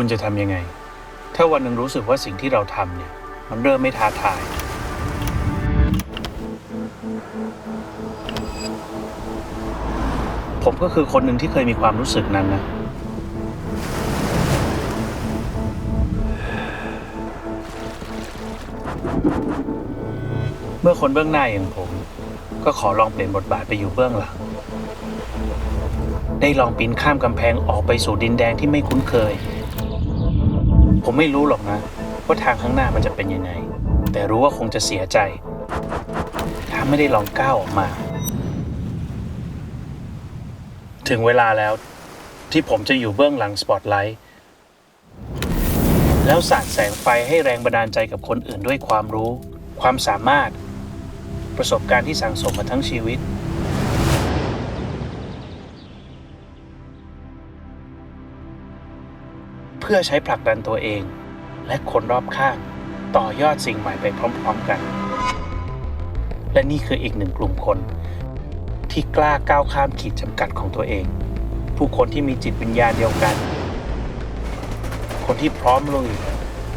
คุณจะทำยังไง ถ้าวันหนึ่งรู้สึกว่าสิ่งที่เราทำเนี่ย มันเริ่มไม่ท้าทาย ผมก็คือคนหนึ่งที่เคยมีความรู้สึกนั้นนะเมื่อคนเบื้องหน้าอย่างผม ก็ขอลองเปลี่ยนบทบาทไปอยู่เบื้องหลัง ได้ลองปีนข้ามกำแพงออกไปสู่ดินแดงที่ไม่คุ้นเคย ผมไม่รู้หรอกนะว่าทางข้างหน้ามันจะเป็นยังไง แต่รู้ว่าคงจะเสียใจ ถ้าไม่ได้ลองก้าวออกมา ถึงเวลาแล้วที่ผมจะอยู่เบื้องหลังสปอตไลท์แล้วสาดแสงไฟให้แรงบันดาลใจกับคนอื่นด้วยความรู้ ความสามารถ ประสบการณ์ที่สั่งสมมาทั้งชีวิต เพื่อใช้ผลักดันตัวเอง และคนรอบข้าง ต่อยอดสิ่งใหม่ไปพร้อม ๆกัน และนี่คืออีกหนึ่งกลุ่มคน ที่กล้าก้าวข้ามขีดจำกัดของตัวเอง ผู้คนที่มีจิตวิญญาณเดียวกัน คนที่พร้อมลุย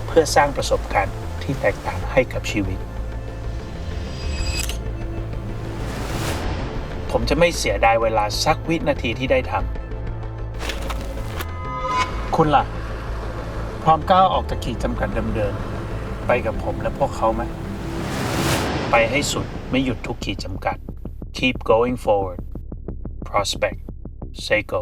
เพื่อสร้างประสบการณ์ที่แตกต่างให้กับชีวิต ผมจะไม่เสียดายเวลาสักวินาทีที่ได้ทำคุณล่ะ พร้อมก้าวออกจากขีดจำกัดเดิมๆ ไปกับผมและพวกเขาไหม ไปให้สุดไม่หยุดทุกขีดจำกัด keep going forward prospect Seiko